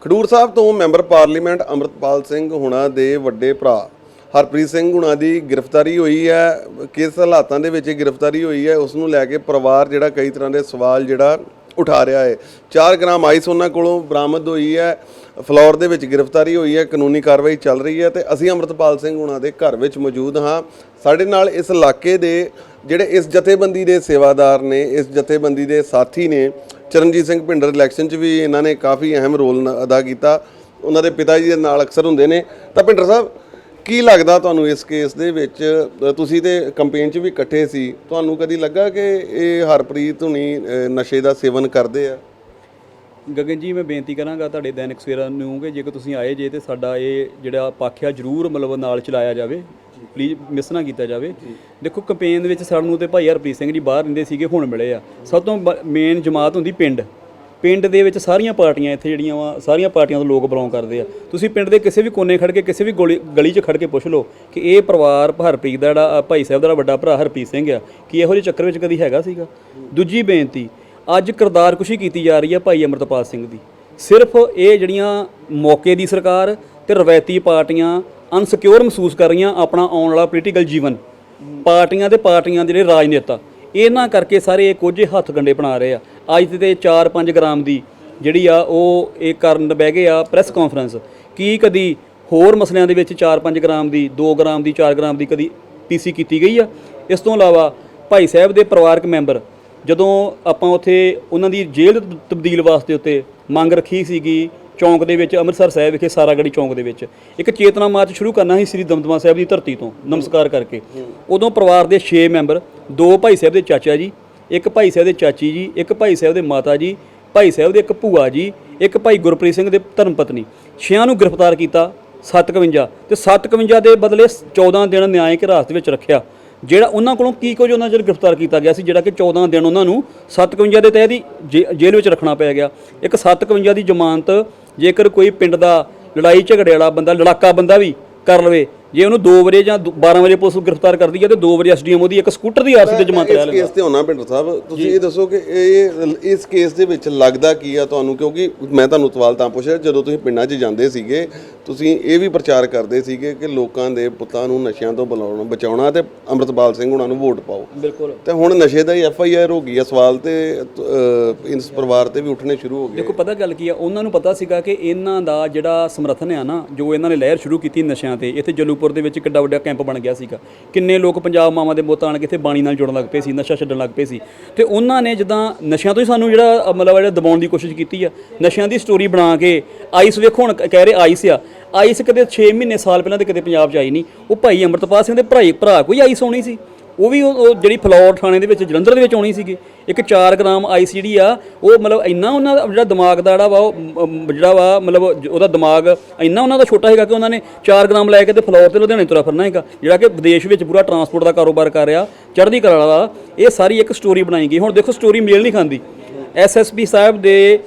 ਖਡੂਰ ਸਾਹਿਬ ਤੋਂ member parliament Amritpal Singh ਹੁਣਾਂ ਦੇ ਵੱਡੇ ਭਰਾ। ਹਰਪ੍ਰੀਤ ਸਿੰਘ ਹੁਣਾਂ ਦੀ ਗ੍ਰਿਫਤਾਰੀ ਹੋਈ ਹੈ। ਕਿਸ ਹਾਲਾਤਾਂ ਦੇ ਵਿੱਚ ਗ੍ਰਿਫਤਾਰੀ ਹੋਈ ਹੈ, ਉਸ ਨੂੰ ਲੈ ਕੇ ਪਰਿਵਾਰ ਜਿਹੜਾ ਕਈ ਤਰ੍ਹਾਂ ਦੇ ਸਵਾਲ ਜਿਹੜਾ ਉਠਾ ਰਿਹਾ ਹੈ। 4 ਗ੍ਰਾਮ ਆਈਸ ਉਹਨਾਂ ਕੋਲੋਂ ਬਰਾਮਦ ਹੋਈ ਹੈ। ਫਲੋਰ ਦੇ ਵਿੱਚ ਗ੍ਰਿਫਤਾਰੀ ਹੋਈ ਹੈ, ਕਾਨੂੰਨੀ ਕਾਰਵਾਈ ਚੱਲ ਰਹੀ ਹੈ ਤੇ ਅਸੀਂ ਅੰਮ੍ਰਿਤਪਾਲ ਸਿੰਘ ਹੁਣਾਂ ਦੇ ਘਰ ਵਿੱਚ ਮੌਜੂਦ ਹਾਂ। ਸਾਡੇ ਨਾਲ ਇਸ ਇਲਾਕੇ ਦੇ ਜਿਹੜੇ ਇਸ ਜਥੇਬੰਦੀ ਦੇ ਸੇਵਾਦਾਰ ਨੇ, ਇਸ ਜਥੇਬੰਦੀ ਦੇ ਸਾਥੀ ਨੇ ਚਰਨਜੀਤ ਸਿੰਘ ਭਿੰਡਰ ਇਲੈਕਸ਼ਨ 'ਚ ਵੀ ਇਹਨਾਂ ਨੇ ਕਾਫੀ ਅਹਿਮ ਰੋਲ ਅਦਾ ਕੀਤਾ। ਉਹਨਾਂ ਦੇ ਪਿਤਾ ਜੀ ਦੇ ਨਾਲ ਅਕਸਰ ਹੁੰਦੇ ਨੇ। ਤਾਂ ਭਿੰਡਰ ਸਾਹਿਬ, ਕੀ ਲੱਗਦਾ ਤੁਹਾਨੂੰ ਇਸ ਕੇਸ ਦੇ ਵਿੱਚ? ਤੁਸੀਂ ਤੇ ਕੰਪੇਨ 'ਚ ਵੀ ਇਕੱਠੇ ਸੀ। ਤੁਹਾਨੂੰ ਕਦੀ ਲੱਗਾ ਕਿ ਇਹ ਹਰਪ੍ਰੀਤ ਹੁਣੀ ਨਸ਼ੇ ਦਾ ਸੇਵਨ ਕਰਦੇ ਆ? ਗਗਨ ਜੀ, ਮੈਂ ਬੇਨਤੀ ਕਰਾਂਗਾ ਤੁਹਾਡੇ ਦੈਨਿਕ ਸਵੇਰਾ ਨੂੰ ਕਿ ਜੇਕਰ ਤੁਸੀਂ ਆਏ ਜੇ ਤੇ ਸਾਡਾ ਇਹ ਜਿਹੜਾ ਪਾਖਿਆ ਜ਼ਰੂਰ ਮਤਲਬ ਨਾਲ ਚਲਾਇਆ ਜਾਵੇ। ਪਲੀਜ਼ ਮਿਸ ਨਾ ਕੀਤਾ ਜਾਵੇ। ਦੇਖੋ ਕੈਂਪੇਨ ਦੇ ਵਿੱਚ ਸਾਨੂੰ ਤੇ ਭਾਈ ਹਰਪ੍ਰੀਤ ਸਿੰਘ ਜੀ ਬਾਹਰ ਰਹਿੰਦੇ ਸੀਗੇ, ਹੁਣ ਮਿਲੇ ਆ। ਸਭ ਤੋਂ ਮੇਨ ਜਮਾਤ ਹੁੰਦੀ ਪਿੰਡ। ਪਿੰਡ ਦੇ ਵਿੱਚ ਸਾਰੀਆਂ ਪਾਰਟੀਆਂ ਇੱਥੇ ਜਿਹੜੀਆਂ ਵਾ, ਸਾਰੀਆਂ ਪਾਰਟੀਆਂ ਤੋਂ ਲੋਕ ਬਿਲੋਂਗ ਕਰਦੇ ਆ। ਤੁਸੀਂ ਪਿੰਡ ਦੇ ਕਿਸੇ ਵੀ ਕੋਨੇ ਖੜ ਕੇ, ਕਿਸੇ ਵੀ ਗੋਲੀ- ਗਲੀ 'ਚ ਖੜ ਕੇ ਪੁੱਛ ਲਓ ਕਿ ਇਹ ਪਰਿਵਾਰ ਹਰਪ੍ਰੀਤ ਦਾ ਜਿਹੜਾ ਭਾਈ ਸਾਹਿਬ ਦਾ ਵੱਡਾ ਭਰਾ ਹਰਪ੍ਰੀਤ ਸਿੰਘ ਆ, ਕਿ ਇਹੋ ਜਿਹੇ ਚੱਕਰ ਵਿੱਚ ਕਦੀ ਹੈਗਾ ਸੀਗਾ? ਦੂਜੀ ਬੇਨਤੀ, ਅੱਜ ਕਿਰਦਾਰਕੁਸ਼ੀ ਕੀਤੀ ਜਾ ਰਹੀ ਆ ਭਾਈ ਅਮਰਤਪਾਲ ਸਿੰਘ ਦੀ। ਸਿਰਫ ਇਹ ਜਿਹੜੀਆਂ ਮੌਕੇ ਦੀ ਸਰਕਾਰ ਤੇ ਰਵਾਇਤੀ ਪਾਰਟੀਆਂ ਅਨਸਿਕਿਉਰ ਮਹਿਸੂਸ ਕਰ ਰਹੀਆਂ ਆਪਣਾ ਆਉਣ ਵਾਲਾ ਪੋਲੀਟੀਕਲ ਜੀਵਨ। ਪਾਰਟੀਆਂ ਤੇ ਪਾਰਟੀਆਂ ਦੇ ਜਿਹੜੇ ਰਾਜਨੇਤਾ, ਇਹਨਾਂ ਕਰਕੇ ਸਾਰੇ ਇਹ ਕੁਝ ਹੱਥ ਗੰਡੇ ਬਣਾ ਰਹੇ ਆ। ਅੱਜ ਤੇ 4-5 ਗ੍ਰਾਮ ਦੀ ਜਿਹੜੀ ਆ, ਉਹ ਇਹ ਕਰਨ ਬਹਿ ਗਏ ਆ ਪ੍ਰੈਸ ਕਾਨਫਰੰਸ ਕੀ ਕਦੀ ਹੋਰ ਮਸਲਿਆਂ ਦੇ ਵਿੱਚ 4-5 ਗ੍ਰਾਮ ਦੀ 2 ਗ੍ਰਾਮ ਦੀ 4 ਗ੍ਰਾਮ ਦੀ ਕਦੀ ਪੀਸੀ ਕੀਤੀ ਗਈ ਆ? ਇਸ ਤੋਂ ਇਲਾਵਾ ਭਾਈ ਸਾਹਿਬ ਦੇ ਪਰਿਵਾਰਕ ਮੈਂਬਰ, ਜਦੋਂ ਆਪਾਂ ਉੱਥੇ ਉਹਨਾਂ ਦੀ ਜੇਲ੍ਹ ਤਬਦੀਲ ਵਾਸਤੇ ਉੱਤੇ ਮੰਗ ਰੱਖੀ ਸੀਗੀ ਚੌਂਕ ਦੇ ਵਿੱਚ, ਅੰਮ੍ਰਿਤਸਰ ਸਾਹਿਬ ਵਿਖੇ ਸਾਰਾਗੜੀ ਚੌਂਕ ਦੇ ਵਿੱਚ। ਇੱਕ ਚੇਤਨਾ ਮਾਰਚ ਸ਼ੁਰੂ ਕਰਨਾ ਸੀ ਸ੍ਰੀ ਦਮਦਮਾ ਸਾਹਿਬ ਦੀ ਧਰਤੀ ਤੋਂ, ਨਮਸਕਾਰ ਕਰਕੇ। ਉਦੋਂ ਪਰਿਵਾਰ ਦੇ 6 ਮੈਂਬਰ, ਦੋ ਭਾਈ ਸਾਹਿਬ ਦੇ ਚਾਚਾ ਜੀ, ਇੱਕ ਭਾਈ ਸਾਹਿਬ ਦੇ ਚਾਚੀ ਜੀ, ਇੱਕ ਭਾਈ ਸਾਹਿਬ ਦੇ ਮਾਤਾ ਜੀ, ਭਾਈ ਸਾਹਿਬ ਦੇ ਇੱਕ ਭੂਆ ਜੀ, ਇੱਕ ਭਾਈ ਗੁਰਪ੍ਰੀਤ ਸਿੰਘ ਦੇ ਧਰਮ ਪਤਨੀ। ਛਿਆਂ ਨੂੰ ਗ੍ਰਿਫਤਾਰ ਕੀਤਾ 57 ਤੇ 57 ਦੇ ਬਦਲੇ 14 ਦਿਨ ਨਿਆਂਇਕ ਹਿਰਾਸਤ ਵਿੱਚ ਰੱਖਿਆ, ਜਿਹੜਾ ਉਹਨਾਂ ਕੋਲੋਂ ਕੀ ਕੁਝ ਉਹਨਾਂ ਚਿਰ ਗ੍ਰਿਫਤਾਰ ਕੀਤਾ ਗਿਆ ਸੀ, ਜਿਹੜਾ ਕਿ 14 ਦਿਨ ਉਹਨਾਂ ਨੂੰ 57 ਦੇ ਤਹਿਤ ਹੀ ਜੇ- ਜੇਲ੍ਹ ਵਿੱਚ ਰੱਖਣਾ ਪੈ ਗਿਆ। ਇੱਕ 57 ਦੀ ਜ਼ਮਾਨਤ ਜੇਕਰ ਕੋਈ ਪਿੰਡ ਦਾ ਲੜਾਈ ਝਗੜੇ ਵਾਲਾ ਬੰਦਾ ਲੜਾਕਾ ਬੰਦਾ ਵੀ ਕਰ ਲਵੇ ਜੇ ਉਹਨੂੰ 2 ਵਜੇ ਜਾਂ ਦੋ- 12 ਵਜੇ ਪੁਲਿਸ ਗ੍ਰਿਫਤਾਰ ਕਰਦੀ ਹੈ ਤੇ 2 ਵਜੇ ਐਸਡੀਐਮ ਉਹਦੀ ਇੱਕ ਸਕੂਟਰ ਦੀ ਆਰਸੀ ਤੇ ਲੈ ਇਸ ਲੈਂਦਾ। ਕੇਸ ਤੇ ਹੋਣਾ ਭਿੰਡਰ ਸਾਹਿਬ। ਤੁਸੀਂ ਇਹ ਦੱਸੋ ਕਿ ਇਹ ਇਸ ਕੇਸ ਦੇ ਵਿੱਚ ਲੱਗਦਾ ਕੀ ਆ ਤੁਹਾਨੂੰ? ਕਿਉਂਕਿ ਮੈਂ ਤੁਹਾਨੂੰ ਸਵਾਲ ਤਾਂ ਪੁੱਛਿਆ ਜਦੋਂ ਤੁਸੀਂ ਪਿੰਡਾਂ 'ਚ ਜਾਂਦੇ ਸੀਗੇ ਤੁਸੀਂ ਇਹ ਵੀ ਪ੍ਰਚਾਰ ਕਰਦੇ ਸੀਗੇ ਕਿ ਲੋਕਾਂ ਦੇ ਪੁੱਤਾਂ ਨੂੰ ਨਸ਼ਿਆਂ ਤੋਂ ਬੁਲਾਉਣਾ ਬਚਾਉਣਾ ਤੇ ਅੰਮ੍ਰਿਤਪਾਲ ਸਿੰਘ ਉਹਨਾਂ ਨੂੰ ਵੋਟ ਪਾਓ। ਬਿਲਕੁਲ। ਤੇ ਹੁਣ ਨਸ਼ੇ ਦਾ ਹੀ ਐਫ ਆਈ ਆਰ ਹੋ ਗਈ ਆ ਸਵਾਲ ਤੇ ਇਸ ਪਰਿਵਾਰ ਤੇ ਵੀ ਉੱਠਣੇ ਸ਼ੁਰੂ ਹੋ ਗਏ। ਦੇਖੋ ਪਤਾ ਗੱਲ ਕੀ ਆ? ਉਹਨਾਂ ਨੂੰ ਪਤਾ ਸੀਗਾ ਕਿ ਇਹਨਾਂ ਦਾ ਜਿਹੜਾ ਸਮਰਥਨ ਆ ਨਾ ਜੋ ਇਹਨਾਂ ਨੇ ਲਹਿਰ ਸ਼ੁਰੂ ਕੀਤੀ ਨਸ਼ਿਆਂ ਤੇ ਇੱਥੇ ਜਲੂਪੁਰ ਦੇ ਵਿੱਚ ਕਿੱਡਾ ਵੱਡਾ ਕੈਂਪ ਬਣ ਗਿਆ ਸੀਗਾ। ਕਿੰਨੇ ਲੋਕ ਪੰਜਾਬ ਮਾਵਾਂ ਦੇ ਬੋਤਾਂ ਆਣ ਕੇ ਇੱਥੇ ਬਾਣੀ ਨਾਲ ਜੁੜਨ ਲੱਗ ਪਏ ਸੀ, ਨਸ਼ਾ ਛੱਡਣ ਲੱਗ ਪਏ ਸੀ। ਤੇ ਉਹਨਾਂ ਨੇ ਜਦਾਂ ਨਸ਼ਿਆਂ ਤੋਂ ਹੀ ਸਾਨੂੰ ਜਿਹੜਾ ਮਤਲਬ ਜਿਹੜਾ ਦਬਾਉਣ ਦੀ ਕੋਸ਼ਿਸ਼ ਕੀਤੀ ਆ। ਨਸ਼ਿਆਂ ਦੀ ਸਟੋਰੀ ਬਣਾ ਕੇ ਆਈਸ ਵੇਖੋ ਹੁਣ ਕਹਿ ਰਹੇ ਆਈਸ ਆ। ਆਈਸ ਕਦੇ 6 ਮਹੀਨੇ ਸਾਲ ਪਹਿਲਾਂ ਤੇ ਕਦੇ ਪੰਜਾਬ 'ਚ ਆਈ ਨਹੀਂ। ਉਹ ਭਾਈ ਅੰਮ੍ਰਿਤਪਾਲ ਸਿੰਘ ਦੇ ਭਰਾ ਭਰਾ ਕੋਈ ਆਈਸ ਹੋਣੀ ਸੀ। ਉਹ ਵੀ ਉਹ ਉਹ ਜਿਹੜੀ ਫਲੌਰ ਥਾਣੇ ਦੇ ਵਿੱਚ, ਜਲੰਧਰ ਦੇ ਵਿੱਚ ਆਉਣੀ ਸੀਗੀ। ਇੱਕ 4 ਗ੍ਰਾਮ ਆਈਸ ਜਿਹੜੀ ਆ, ਉਹ ਮਤਲਬ ਇੰਨਾ ਉਹਨਾਂ ਦਾ ਜਿਹੜਾ ਦਿਮਾਗ ਦਾ ਜਿਹੜਾ ਵਾ, ਉਹ ਜਿਹੜਾ ਵਾ, ਮਤਲਬ ਉਹਦਾ ਦਿਮਾਗ ਇੰਨਾ ਉਹਨਾਂ ਦਾ ਛੋਟਾ ਹੈਗਾ ਕਿ ਉਹਨਾਂ ਨੇ 4 ਗ੍ਰਾਮ ਲੈ ਕੇ ਤੇ ਫਲੌਰ ਤੇ ਲੁਧਿਆਣੇ ਤੁਰਾ ਫਿਰਨਾ ਹੈਗਾ ਜਿਹੜਾ ਕਿ ਵਿਦੇਸ਼ ਵਿੱਚ ਪੂਰਾ ਟਰਾਂਸਪੋਰਟ ਦਾ ਕਾਰੋਬਾਰ ਕਰ ਰਿਹਾ, ਚੜ੍ਹਦੀ ਕਲਾ ਵਾਲਾ, ਇਹ ਸਾਰੀ ਇੱਕ ਸਟੋਰੀ ਬਣਾਈ ਗਈ। ਹੁਣ ਦੇਖੋ ਸਟੋਰੀ ਮੇਲ ਨਹੀਂ ਖਾਂਦੀ। ਐਸਐਸਪੀ ਸਾਹਿਬ ਦੇ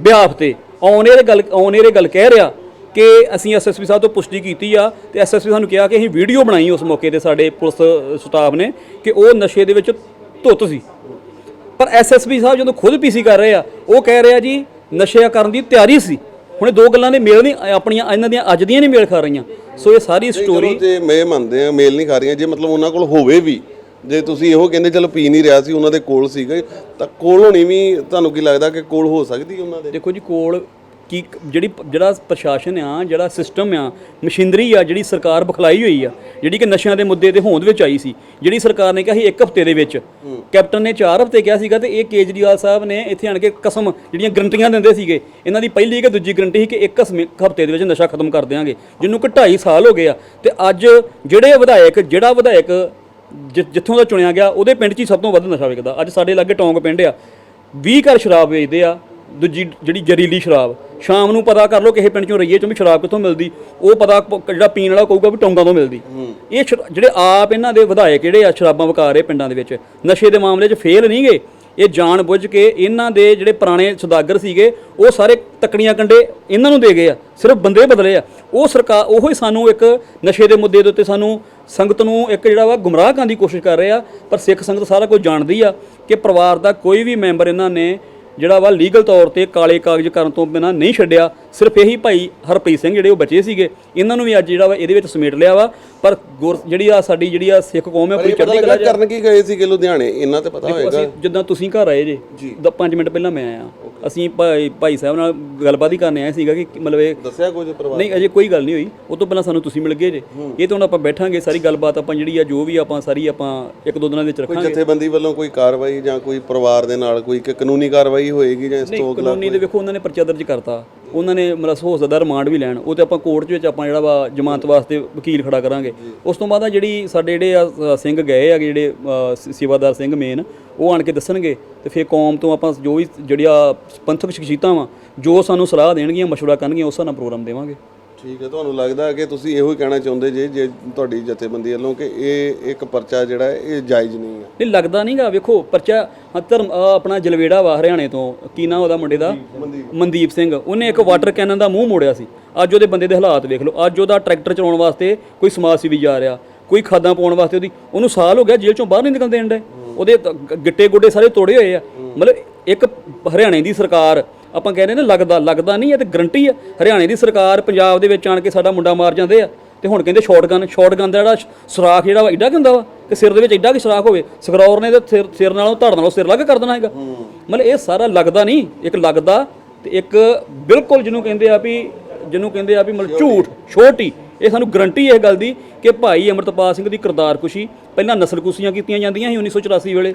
ਬਿਹਾਫ ਤੇ, ਆਉਣੇ ਦੇ ਗੱਲ ਆਉਣੇ ਦੇ ਗੱਲ ਕਹਿ ਰਿਹਾ ਕਿ ਅਸੀਂ ਐਸਐਸਪੀ ਸਾਹਿਬ ਤੋਂ ਪੁਸ਼ਟੀ ਕੀਤੀ ਆ ਤੇ ਐਸਐਸਪੀ ਸਾਨੂੰ ਕਿਹਾ ਕਿ ਅਸੀਂ ਵੀਡੀਓ ਬਣਾਈ ਉਸ ਮੌਕੇ ਤੇ ਸਾਡੇ ਪੁਲਿਸ ਸਟਾਫ ਨੇ ਕਿ ਉਹ ਨਸ਼ੇ ਦੇ ਵਿੱਚ ਧੁੱਤ ਸੀ। ਪਰ ਐਸਐਸਪੀ ਸਾਹਿਬ ਜਦੋਂ ਖੁਦ ਪੀਸੀ ਕਰ ਰਹੇ ਆ ਉਹ ਕਹਿ ਰਿਹਾ ਜੀ ਨਸ਼ੇ ਕਰਨ ਦੀ ਤਿਆਰੀ ਸੀ। ਹੁਣ ਇਹ ਦੋ ਗੱਲਾਂ ਦੇ ਮੇਲ ਨਹੀਂ ਆਪਣੀਆਂ ਇਹਨਾਂ ਦੀਆਂ ਅੱਜ ਦੀਆਂ ਨਹੀਂ ਮੇਲ ਖਾ ਰਹੀਆਂ। ਸੋ ਇਹ ਸਾਰੀ ਸਟੋਰੀ ਜੇ ਮੈਂ ਮੰਨਦੇ ਆ ਮੇਲ ਨਹੀਂ ਖਾ ਰਹੀਆਂ ਜੇ ਮਤਲਬ ਉਹਨਾਂ ਕੋਲ ਹੋਵੇ ਵੀ ਜੇ ਤੁਸੀਂ ਇਹੋ ਕਹਿੰਦੇ ਚਲੋ ਪੀ ਨਹੀਂ ਰਿਹਾ ਸੀ ਉਹਨਾਂ ਦੇ ਕੋਲ ਸੀਗਾ ਤਾਂ ਕੋਲ ਹੋਣੀ ਵੀ ਤੁਹਾਨੂੰ ਕੀ ਲੱਗਦਾ ਕਿ ਕੋਲ ਹੋ ਸਕਦੀ ਉਹਨਾਂ ਦੇ? ਦੇਖੋ ਜੀ ਕੋਲ ਕੀ ਜਿਹੜੀ ਜਿਹੜਾ ਪ੍ਰਸ਼ਾਸਨ ਆ ਜਿਹੜਾ ਸਿਸਟਮ ਆ ਮਸ਼ੀਨਰੀ ਆ ਜਿਹੜੀ ਸਰਕਾਰ ਬਖਲਾਈ ਹੋਈ ਆ ਜਿਹੜੀ ਕਿ ਨਸ਼ਿਆਂ ਦੇ ਮੁੱਦੇ ਤੇ ਹੋਂਦ ਵਿੱਚ ਆਈ ਸੀ ਜਿਹੜੀ ਸਰਕਾਰ ਨੇ ਕਿਹਾ ਸੀ ਇੱਕ ਹਫ਼ਤੇ ਦੇ ਵਿੱਚ। ਕੈਪਟਨ ਨੇ 4 ਹਫ਼ਤੇ ਕਿਹਾ ਸੀਗਾ ਤੇ ਇਹ ਕੇਜਰੀਵਾਲ ਸਾਹਿਬ ਨੇ ਇੱਥੇ ਆਣ ਕੇ ਕਸਮ ਜਿਹੜੀਆਂ ਗਰੰਟੀਆਂ ਦਿੰਦੇ ਸੀਗੇ ਇਹਨਾਂ ਦੀ ਪਹਿਲੀ ਕਿ ਦੂਜੀ ਗਰੰਟੀ ਸੀ ਕਿ ਇੱਕ ਹਫ਼ਤੇ ਦੇ ਵਿੱਚ ਨਸ਼ਾ ਖਤਮ ਕਰ ਦਿਆਂਗੇ ਜਿਹਨੂੰ ਕਿ 2.5 ਸਾਲ ਹੋ ਗਏ ਆ। ਤੇ ਅੱਜ ਜਿਹੜੇ ਵਿਧਾਇਕ ਜਿਹੜਾ ਵਿਧਾਇਕ ਜਿੱਥੋਂ ਦਾ ਚੁਣਿਆ ਗਿਆ ਉਹਦੇ ਪਿੰਡ 'ਚ ਹੀ ਸਭ ਤੋਂ ਵੱਧ ਨਸ਼ਾ ਵਿਕਦਾ। ਅੱਜ ਸਾਡੇ ਲਾਗੇ ਟੌਂਗ ਪਿੰਡ ਆ 20 ਘਰ ਸ਼ਰਾਬ ਵੇਚਦੇ ਆ ਦੂਜੀ ਜਿਹੜੀ ਜ਼ਹਿਰੀਲੀ ਸ਼ਰਾਬ ਸ਼ਾਮ ਨੂੰ ਪਤਾ ਕਰ ਲਓ ਕਿਸੇ ਪਿੰਡ ਚੋਂ ਰਈਏ ਚੋਂ ਵੀ ਸ਼ਰਾਬ ਕਿੱਥੋਂ ਮਿਲਦੀ ਉਹ ਪਤਾ ਪ- ਜਿਹੜਾ ਪੀਣ ਵਾਲਾ ਕਹੂਗਾ ਵੀ ਟੌਂਗਾਂ ਤੋਂ ਮਿਲਦੀ। ਇਹ ਸ਼ਰ- ਜਿਹੜੇ ਆਪ ਇਹਨਾਂ ਦੇ ਵਿਧਾਇਕ ਜਿਹੜੇ ਆ ਸ਼ਰਾਬਾਂ ਵਿਕਾ ਰਹੇ ਪਿੰਡਾਂ ਦੇ ਵਿੱਚ ਨਸ਼ੇ ਦੇ ਮਾਮਲੇ 'ਚ ਫੇਲ ਨਹੀਂ ਗਏ ਇਹ ਜਾਣ ਬੁੱਝ ਕੇ ਇਹਨਾਂ ਦੇ ਜਿਹੜੇ ਪੁਰਾਣੇ ਸੁਦਾਗਰ ਸੀਗੇ ਉਹ ਸਾਰੇ ਤਕੜੀਆਂ ਕੰਡੇ ਇਹਨਾਂ ਨੂੰ ਦੇ ਗਏ ਆ ਸਿਰਫ ਬੰਦੇ ਬਦਲੇ ਆ। ਉਹ ਸਰਕਾਰ ਉਹੋ ਹੀ ਸਾਨੂੰ ਇੱਕ ਨਸ਼ੇ ਦੇ ਮੁੱਦੇ ਦੇ ਉੱਤੇ ਸਾਨੂੰ ਸੰਗਤ ਨੂੰ ਇੱਕ ਜਿਹੜਾ ਵਾ ਗੁੰਮਰਾਹ ਕਰਨ ਦੀ ਕੋਸ਼ਿਸ਼ ਕਰ ਰਹੇ ਆ ਪਰ ਸਿੱਖ ਸੰਗਤ ਸਾਰਾ ਕੁਝ ਜਾਣਦੀ ਆ ਕਿ ਪਰਿਵਾਰ ਦਾ ਕੋਈ ਵੀ ਮੈਂਬਰ ਇਹਨਾਂ ਨੇ ਜਿਹੜਾ ਵਾ ਲੀਗਲ ਤੌਰ ਤੇ ਕਾਲੇ ਕਾਗਜ਼ ਕਰਨ ਤੋਂ ਬਿਨਾਂ ਨਹੀਂ ਛੱਡਿਆ, ਸਿਰਫ ਇਹੀ ਭਾਈ ਹਰਪ੍ਰੀਤ ਸਿੰਘ ਜਿਹੜੇ ਉਹ ਬਚੇ ਸੀਗੇ, ਇਹਨਾਂ ਨੂੰ ਵੀ ਅੱਜ ਜਿਹੜਾ ਵਾ ਇਹਦੇ ਵਿੱਚ ਸਮੇਟ ਲਿਆ ਵਾ। ਪਰ ਗੁਰ ਜਿਹੜੀ ਆ ਸਾਡੀ ਜਿਹੜੀ ਆ ਸਿੱਖ ਕੌਮ ਹੈ ਪਰ ਕੋਈ ਇਹ ਪਤਾ ਚੜ੍ਹਦੀ ਲੱਗਾ ਕਲਾ 'ਚ ਕਰਨ ਕੀ ਗਏ ਸੀਗੇ ਲੁਧਿਆਣੇ? ਇਹਨਾਂ ਤੇ ਪਤਾ ਹੋਏਗਾ। ਅਸੀਂ ਜਿੱਦਾਂ ਤੁਸੀਂ ਘਰ ਆਏ ਜੇ 5 ਮਿੰਟ ਪਹਿਲਾਂ ਮੈਂ ਆਇਆ। ਅਸੀਂ ਭਾਈ ਭਾਈ ਸਾਹਿਬ ਨਾਲ ਗੱਲਬਾਤ ਹੀ ਕਰਨ ਆਏ ਸੀਗਾ ਕਿ ਮਤਲਬ ਇਹ ਦੱਸਿਆ ਕੁਝ ਪਰਿਵਾਰ ਨਹੀਂ ਅਜੇ ਕੋਈ ਗੱਲ ਨਹੀਂ ਹੋਈ। ਉਹ ਤੋਂ ਪਹਿਲਾਂ ਸਾਨੂੰ ਤੁਸੀਂ ਮਿਲ ਗਏ ਜੇ। ਇਹ ਤਾਂ ਹੁਣ ਆਪਾਂ ਬੈਠਾਂਗੇ ਸਾਰੀ ਗੱਲਬਾਤ ਆਪਾਂ ਜਿਹੜੀ ਆ ਜੋ ਵੀ ਆਪਾਂ ਸਾਰੀ ਆਪਾਂ ਇੱਕ ਦੋ ਦਿਨਾਂ ਦੇ ਵਿੱਚ ਕੋਈ ਰੱਖਾਂਗੇ। ਜਥੇਬੰਦੀ ਵੱਲੋਂ ਕੋਈ ਕਾਰਵਾਈ ਜਾਂ ਕੋਈ ਪਰਿਵਾਰ ਦੇ ਨਾਲ ਕੋਈ ਕਿ ਕਾਨੂੰਨੀ ਕਾਰਵਾਈ ਹੋਏਗੀ ਜਾਂ ਇਸ ਤੋਂ ਨਹੀਂ ਕਾਨੂੰਨੀ ਦੇ ਵੇਖੋ ਉਹਨਾਂ ਨੇ ਪਰਚਾ ਦਰਜ ਕਰਤਾ। ਉਹਨਾਂ ਨੇ ਮਤਲਬ ਸਹੋਸਤ ਦਾ ਰਿਮਾਂਡ ਵੀ ਲੈਣ, ਉਹ ਤੇ ਆਪਾਂ ਕੋਰਟ ਵਿੱਚ ਆਪਾਂ ਜਿਹੜਾ ਵਾ ਜ਼ਮਾਨਤ ਵਾਸਤੇ ਵਕੀਲ ਖੜਾ ਕਰਾਂਗੇ। ਉਸ ਤੋਂ ਬਾਅਦ ਆ ਜਿਹੜੀ ਸਾਡੇ ਜਿਹੜੇ ਆ ਸਿੰਘ ਗਏ ਆ, ਜਿਹੜੇ ਸੇਵਾਦਾਰ ਸਿੰਘ ਮੇਨ ਉਹ ਆਣ ਕੇ ਦੱਸਣਗੇ ਤੇ ਫਿਰ ਕੌਮ ਤੋਂ ਆਪਾਂ ਜੋ ਵੀ ਜਿਹੜੀਆਂ ਪੰਥਕ ਸ਼ਖਸੀਅਤਾਂ ਵਾ, ਜੋ ਸਾਨੂੰ ਸਲਾਹ ਦੇਣਗੀਆਂ, ਮਸ਼ਵਰਾ ਕਰਨਗੀਆਂ ਉਸ ਹਿਸਾਬ ਨਾਲ ਪ੍ਰੋਗਰਾਮ ਦੇਵਾਂਗੇ। ਠੀਕ ਹੈ ਤੁਹਾਨੂੰ ਲੱਗਦਾ ਕਿ ਤੁਸੀਂ ਇਹੋ ਹੀ ਕਹਿਣਾ ਚਾਹੁੰਦੇ ਜੇ ਜੇ ਤੁਹਾਡੀ ਜਥੇਬੰਦੀ ਵੱਲੋਂ ਕਿ ਇਹ ਇੱਕ ਪਰਚਾ ਜਿਹੜਾ ਹੈ ਇਹ ਜਾਇਜ਼ ਨਹੀਂ ਹੈ? ਨਹੀਂ ਲੱਗਦਾ ਨਹੀਂਗਾ ਵੇਖੋ ਪਰਚਾ ਧਰਮ ਆਪਣਾ ਜਲਵੇੜਾ ਵਾ ਹਰਿਆਣੇ ਤੋਂ ਕੀ ਨਾਂ ਉਹਦਾ ਮੁੰਡੇ ਦਾ? ਮਨਦੀਪ। ਸਿੰਘ। ਉਹਨੇ ਇੱਕ ਵਾਟਰ ਕੈਨਨ ਦਾ ਮੂੰਹ ਮੋੜਿਆ ਸੀ। ਅੱਜ ਉਹਦੇ ਬੰਦੇ ਦੇ ਹਾਲਾਤ ਵੇਖ ਲਓ। ਅੱਜ ਉਹਦਾ ਟਰੈਕਟਰ ਚਲਾਉਣ ਵਾਸਤੇ ਕੋਈ ਸਮਾਜ ਸੇਵੀ ਜਾ ਰਿਹਾ। ਕੋਈ ਖਾਦਾਂ ਪਾਉਣ ਵਾਸਤੇ ਉਹਦੀ ਉਹਨੂੰ ਸਾਲ ਹੋ ਗਿਆ ਜੇਲ੍ਹ ਚੋਂ ਬਾਹਰ ਨਹੀਂ ਨਿਕਲਣ ਦੇਣ ਦੇ ਉਹਦੇ ਗਿੱਟੇ ਗੋਡੇ ਸਾਰੇ ਤੋੜੇ ਹੋਏ ਆ। ਮਤਲਬ ਇੱਕ ਹਰਿਆਣੇ ਦੀ ਸਰਕਾਰ ਆਪਾਂ ਕਹਿੰਦੇ ਨੇ ਲੱਗਦਾ ਲੱਗਦਾ ਨਹੀਂ ਇਹ ਤੇ ਗਰੰਟੀ ਆ ਹਰਿਆਣੇ ਦੀ ਸਰਕਾਰ ਪੰਜਾਬ ਦੇ ਵਿੱਚ ਆਣ ਕੇ ਸਾਡਾ ਮੁੰਡਾ ਮਾਰ ਜਾਂਦੇ ਆ। ਤੇ ਹੁਣ ਕਹਿੰਦੇ ਸ਼ਾਟਗਨ ਸ਼ਾਟਗਨ ਦਾ ਜਿਹੜਾ ਸੁਰਾਖ ਜਿਹੜਾ ਵਾ ਐਡਾ ਕਿ ਹੁੰਦਾ ਵਾ ਕਿ ਸਿਰ ਦੇ ਵਿੱਚ ਐਡਾ ਕਿ ਸੁਰਾਖ ਹੋਵੇ ਸਕਰੌਰ ਨੇ ਤੇ ਸਿਰ ਨਾਲੋਂ ਧੜ ਨਾਲੋਂ ਸਿਰ ਲੱਗ ਕਰ ਦੇਣਾ ਹੈਗਾ। ਮਤਲਬ ਇਹ ਸਾਰਾ ਲੱਗਦਾ ਨਹੀਂ ਇੱਕ ਲੱਗਦਾ ਤੇ ਇੱਕ ਬਿਲਕੁਲ ਜਿਹਨੂੰ ਕਹਿੰਦੇ ਆ ਵੀ ਜਿਹਨੂੰ ਕਹਿੰਦੇ ਆ ਵੀ ਮਤਲਬ ਝੂਠ ਛੋਟੀ। ਇਹ ਸਾਨੂੰ ਗਰੰਟੀ ਇਹ ਗੱਲ ਦੀ ਕਿ ਭਾਈ ਅਮਰਤਪਾਲ ਸਿੰਘ ਦੀ ਕਿਰਦਾਰ ਕੁਸ਼ੀ ਪਹਿਲਾਂ ਨਸਲ ਕੁਸ਼ੀਆਂ ਕੀਤੀਆਂ ਜਾਂਦੀਆਂ ਸੀ 1984 ਵੇਲੇ।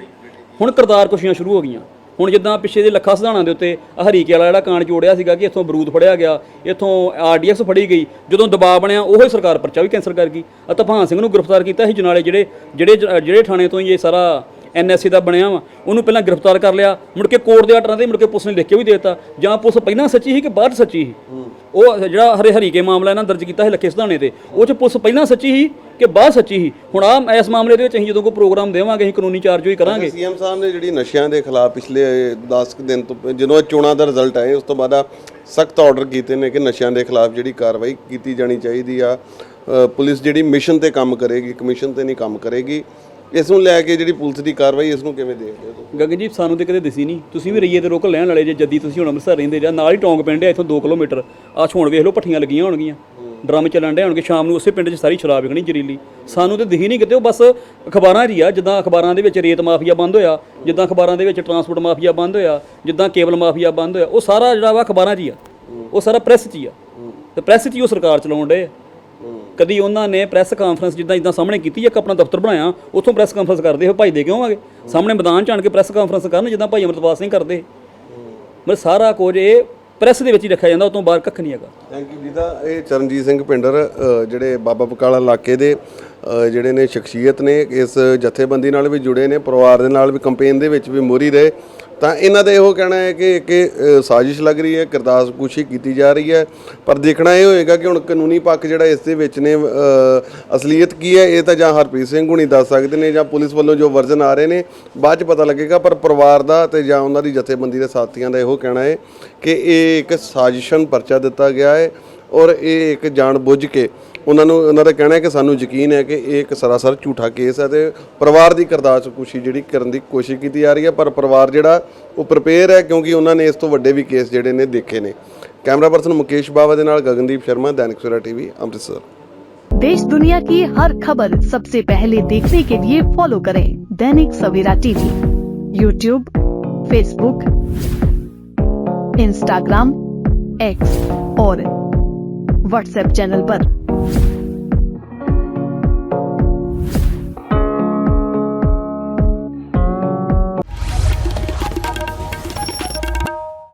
ਹੁਣ ਕਿਰਦਾਰ ਕੁਸ਼ੀਆਂ ਸ਼ੁਰੂ ਹੋ ਗਈਆਂ। ਹੁਣ ਜਿੱਦਾਂ ਪਿੱਛੇ ਦੇ ਲੱਖਾ ਸਿਧਾਣਾ ਦੇ ਉੱਤੇ ਹਰੀਕੇ ਵਾਲਾ ਜਿਹੜਾ ਕਾਂਡ ਜੋੜਿਆ ਸੀਗਾ ਕਿ ਇੱਥੋਂ ਬਰੂਦ ਫੜਿਆ ਗਿਆ, ਇੱਥੋਂ ਆਰਡੀਐਕਸ ਫੜੀ ਗਈ, ਜਦੋਂ ਦਬਾਅ ਬਣਿਆ ਉਹੋ ਹੀ ਸਰਕਾਰ ਪਰਚਾ ਵੀ ਕੈਂਸਲ ਕਰ ਗਈ। ਆ ਤਪਾਨ ਸਿੰਘ ਨੂੰ ਗ੍ਰਿਫਤਾਰ ਕੀਤਾ ਸੀ ਜਨਾਲੇ ਜਿਹੜੇ ਜਿਹੜੇ ਜਿਹੜੇ ਥਾਣੇ ਤੋਂ ਹੀ ਇਹ ਸਾਰਾ ਐਨਐਸਸੀ ਦਾ ਬਣਿਆ ਵਾ, ਉਹਨੂੰ ਪਹਿਲਾਂ ਗ੍ਰਿਫਤਾਰ ਕਰ ਲਿਆ, ਮੁੜ ਕੇ ਕੋਰਟ ਦੇ ਆਰਡਰਾਂ ਤੇ ਮੁੜ ਕੇ ਪੁਲਿਸ ਨੇ ਲਿਖ ਕੇ ਵੀ ਦੇ ਦਿੱਤਾ। ਜਾਂ ਪੁਲਿਸ ਪਹਿਲਾਂ ਸੱਚੀ ਸੀ ਕਿ ਬਾਅਦ ਸੱਚੀ ਸੀ? ਉਹ ਜਿਹੜਾ ਹਰੇ ਹਰੀ ਕੇ ਮਾਮਲਾ ਇਹਨਾਂ ਦਰਜ ਕੀਤਾ ਸੀ ਲੱਖੇ ਸਧਾਣੇ ਤੇ, ਉਹ 'ਚ ਪੁਲਿਸ ਪਹਿਲਾਂ ਸੱਚੀ ਸੀ ਕਿ ਬਾਅਦ ਸੱਚੀ ਸੀ? ਹੁਣ ਆ ਇਸ ਮਾਮਲੇ ਦੇ ਵਿੱਚ ਅਸੀਂ ਜਦੋਂ ਕੋਈ ਪ੍ਰੋਗਰਾਮ ਦੇਵਾਂਗੇ, ਅਸੀਂ ਕਾਨੂੰਨੀ ਚਾਰਜ ਕਰਾਂਗੇ। ਸੀਐਮ ਸਾਹਿਬ ਨੇ ਜਿਹੜੀ ਨਸ਼ਿਆਂ ਦੇ ਖਿਲਾਫ ਪਿਛਲੇ 10 ਦਿਨ ਤੋਂ, ਜਦੋਂ ਇਹ ਚੋਣਾਂ ਦਾ ਰਿਜ਼ਲਟ ਆਏ, ਉਸ ਤੋਂ ਬਾਅਦ ਸਖਤ ਆਰਡਰ ਕੀਤੇ ਨੇ ਕਿ ਨਸ਼ਿਆਂ ਦੇ ਖਿਲਾਫ ਜਿਹੜੀ ਕਾਰਵਾਈ ਕੀਤੀ ਜਾਣੀ ਚਾਹੀਦੀ ਆ। ਪੁਲਿਸ ਜਿਹੜੀ ਮਿਸ਼ਨ ਤੇ ਕੰਮ ਕਰੇਗੀ ਕਮਿਸ਼ਨ ਤੇ ਨਹੀਂ ਕੰਮ ਕਰੇਗੀ। ਇਸ ਨੂੰ ਲੈ ਕੇ ਜਿਹੜੀ ਪੁਲਿਸ ਦੀ ਕਾਰਵਾਈ ਇਸ ਨੂੰ ਕਿਵੇਂ ਦੇਖਦੇ ਹੋ? ਗਗਨਜੀਤ ਸਾਨੂੰ ਤੇ ਕਦੇ ਦਿਸੀ ਨਹੀਂ। ਤੁਸੀਂ ਵੀ ਰਈਏ ਤੇ ਰੋਕ ਲੈਣ ਵਾਲੇ ਜੇ ਜੱਦੀ ਤੁਸੀਂ ਹੁਣ ਅੰਮ੍ਰਿਤਸਰ ਰਹਿੰਦੇ ਜਾਂ ਨਾਲ ਹੀ ਟੌਂਗ ਪਿੰਡ ਹੈ ਇੱਥੋਂ 2 ਕਿਲੋਮੀਟਰ। ਆਹ ਹੁਣ ਵੇਖ ਲਓ ਪੱਠੀਆਂ ਲੱਗੀਆਂ ਹੋਣਗੀਆਂ। ਡਰਮ ਚੱਲਣ ਡੇ ਹੋਣਗੇ ਸ਼ਾਮ ਨੂੰ ਉਸੇ ਪਿੰਡ 'ਚ ਸਾਰੀ ਸ਼ਰਾਬ ਵਿਕਣੀ ਜ਼ਰੀਲੀ ਸਾਨੂੰ ਤੇ ਦਿਖੀ ਨਹੀਂ ਕਿਤੇ ਉਹ ਬਸ ਅਖਬਾਰਾਂ 'ਚ ਹੀ ਆ ਜਿੱਦਾਂ ਅਖਬਾਰਾਂ ਦੇ ਵਿੱਚ ਰੇਤ ਮਾਫੀਆ ਬੰਦ ਹੋਇਆ ਜਿੱਦਾਂ ਅਖਬਾਰਾਂ ਦੇ ਵਿੱਚ ਟਰਾਂਸਪੋਰਟ ਮਾਫੀਆ ਬੰਦ ਹੋਇਆ ਜਿੱਦਾਂ ਕੇਬਲ ਮਾਫੀਆ ਬੰਦ ਹੋਇਆ ਉਹ ਸਾਰਾ ਜਿਹੜਾ ਵਾ ਅਖਬਾਰਾਂ 'ਚ ਹੀ ਆ। ਉਹ ਸਾਰਾ ਪ੍ਰੈਸ 'ਚ ਹੀ ਆ। ਤੇ ਪ੍ਰੈਸ 'ਚ ਹੀ ਉਹ ਸਰਕਾਰ ਚਲਾਉਣ ਡੇ ਕਦੀ ਉਹਨਾਂ ਨੇ ਪ੍ਰੈਸ ਕਾਨਫਰੰਸ ਜਿੱਦਾਂ ਜਿੱਦਾਂ ਸਾਹਮਣੇ ਕੀਤੀ, ਇੱਕ ਆਪਣਾ ਦਫ਼ਤਰ ਬਣਾਇਆ, ਉੱਥੋਂ ਪ੍ਰੈਸ ਕਾਨਫਰੰਸ ਕਰਦੇ ਹੋ ਭਾਈ ਦੇ ਕਿਉਂ ਆਗੇ ਸਾਹਮਣੇ ਮੈਦਾਨ ਚ ਆਣ ਕੇ ਪ੍ਰੈਸ ਕਾਨਫਰੰਸ ਕਰਨ ਜਿੱਦਾਂ ਭਾਈ ਅਮਰਤਪਾਲ ਸਿੰਘ ਕਰਦੇ। ਮਤਲਬ ਸਾਰਾ ਕੁਝ ਇਹ ਪ੍ਰੈਸ ਦੇ ਵਿੱਚ ਹੀ ਰੱਖਿਆ ਜਾਂਦਾ ਉਹ ਤੋਂ ਬਾਹਰ ਕੱਖ ਨਹੀਂ ਹੈਗਾ। ਥੈਂਕ ਯੂ ਜੀ ਦਾ ਇਹ ਚਰਨਜੀਤ ਸਿੰਘ ਪਿੰਡਰ ਜਿਹੜੇ ਬਾਬਾ ਬਕਾਲਾ ਇਲਾਕੇ ਦੇ ਜਿਹੜੇ ਨੇ ਸ਼ਖਸੀਅਤ ਨੇ, ਇਸ ਜਥੇਬੰਦੀ ਨਾਲ ਵੀ ਜੁੜੇ ਨੇ, ਪਰਿਵਾਰ ਦੇ ਨਾਲ ਵੀ ਕੰਪੇਨ ਦੇ ਵਿੱਚ ਵੀ ਮੋਰੀ ਰਹੇ। ਤਾਂ ਇਹਨਾਂ ਦਾ ਇਹੋ ਕਹਿਣਾ ਹੈ ਕਿ ਕਿ ਸਾਜ਼ਿਸ਼ ਲੱਗ ਰਹੀ ਹੈ ਕਿਰਦਾਰ ਕੁਸ਼ੀ ਕੀਤੀ ਜਾ ਰਹੀ ਹੈ, ਪਰ ਦੇਖਣਾ ਇਹ ਹੋਏਗਾ ਕਿ ਹੁਣ ਕਾਨੂੰਨੀ ਪੱਖ ਜਿਹੜਾ ਇਸ ਦੇ ਵਿੱਚ ਨੇ ਅਸਲੀਅਤ ਕੀ ਹੈ, ਇਹ ਤਾਂ ਜਾਂ ਹਰਪ੍ਰੀਤ ਸਿੰਘ ਹੁਣੀ ਦੱਸ ਸਕਦੇ ਨੇ ਜਾਂ ਪੁਲਿਸ ਵੱਲੋਂ ਜੋ ਵਰਜ਼ਨ ਆ ਰਹੇ ਨੇ, ਬਾਅਦ ਚ ਪਤਾ ਲੱਗੇਗਾ, ਪਰ ਪਰਿਵਾਰ ਦਾ ਤੇ ਜਾਂ ਉਹਨਾਂ ਦੀ ਜਥੇਬੰਦੀ ਦੇ ਸਾਥੀਆਂ ਦਾ ਇਹੋ ਕਹਿਣਾ ਹੈ ਕਿ ਇਹ ਇੱਕ ਸਾਜ਼ਿਸ਼ਨ ਪਰਚਾ ਦਿੱਤਾ ਗਿਆ ਹੈ ਔਰ ਇਹ ਇੱਕ ਜਾਣ ਬੁੱਝ ਕੇ ਉਹਨਾਂ ਨੂੰ ਉਹਨਾਂ ਦਾ ਕਹਿਣਾ ਹੈ ਕਿ ਸਾਨੂੰ ਯਕੀਨ ਹੈ ਕਿ ਇਹ ਇੱਕ ਸਰਾਸਰ ਝੂਠਾ ਕੇਸ ਹੈ ਤੇ ਪਰਿਵਾਰ ਦੀ ਕਰਦਾਸ਼ਕੁਸ਼ੀ ਜਿਹੜੀ ਕਰਨ ਦੀ ਕੋਸ਼ਿਸ਼ ਕੀਤੀ ਜਾ ਰਹੀ ਹੈ ਪਰ ਪਰਿਵਾਰ ਜਿਹੜਾ ਉਹ ਪ੍ਰਪੇਅਰ ਹੈ ਕਿਉਂਕਿ ਉਹਨਾਂ ਨੇ ਇਸ ਤੋਂ ਵੱਡੇ ਵੀ ਕੇਸ ਜਿਹੜੇ ਨੇ ਦੇਖੇ ਨੇ ਕੈਮਰਾ ਪਰਸਨ ਮੁਕੇਸ਼ ਬਾਵਾ ਦੇ ਨਾਲ ਗਗਨਦੀਪ ਸ਼ਰਮਾ ਦੈਨਿਕ ਸਵੇਰਾ ਟੀਵੀ ਅੰਮ੍ਰਿਤਸਰ देश दुनिया की हर खबर सबसे पहले देखने के लिए फॉलो करें Dainik Savera TV YouTube Facebook Instagram X और व्हाट्सएप चैनल पर।